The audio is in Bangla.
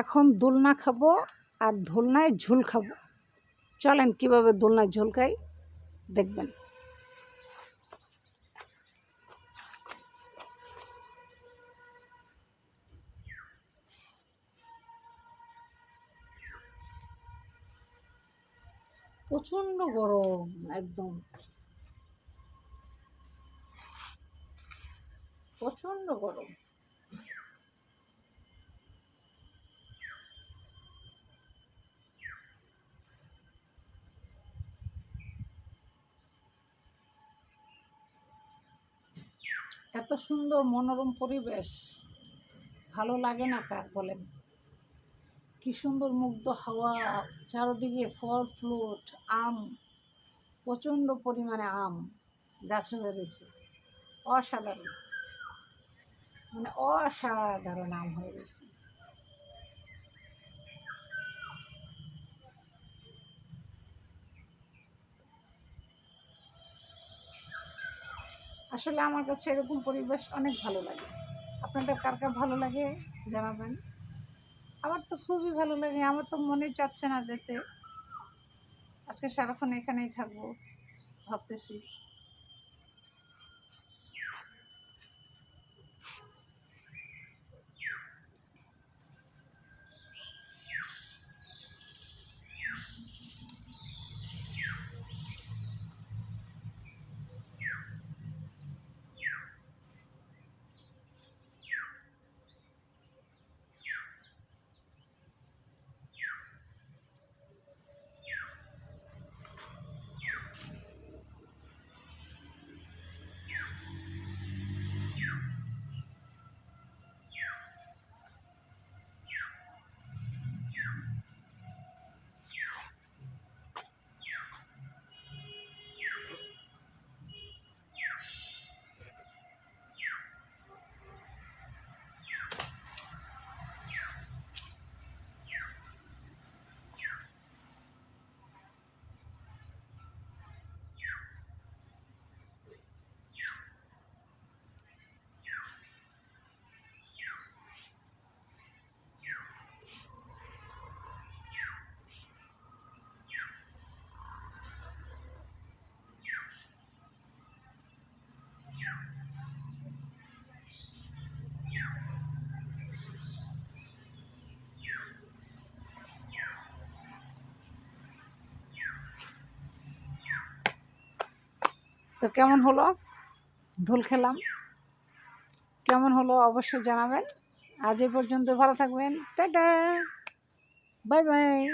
এখন দোলনা খাব আর দোলনায় ঝোল খাব। চলেন কীভাবে দোলনায় ঝোল খাই, দেখবেন। প্রচণ্ড গরম, একদম। প্রচণ্ড গরম। এত সুন্দর মনোরম পরিবেশ। ভালো লাগে না কার বলেন? কি সুন্দর মুগ্ধ হাওয়া, চারদিকে ফল ফ্লুট আম, প্রচণ্ড পরিমাণে আম গাছে বেড়েছে অসাধারণ। মানে অসাধারণ আম হয়ে গেছে আসলে আমার কাছে এরকম পরিবেশ অনেক ভালো লাগে। আপনাদের কার কার ভালো লাগে জানাবেন। আমার তো খুবই ভালো লাগে, আমার তো মনে চাচ্ছে না যেতে। আজকে সারাক্ষণ এখানেই থাকব, ভাবতেছি। তো কেমন হলো? ধুল খেলাম। কেমন হলো অবশ্যই জানাবেন। আজ এই পর্যন্ত ভালো থাকবেন। টাটা! Bye bye!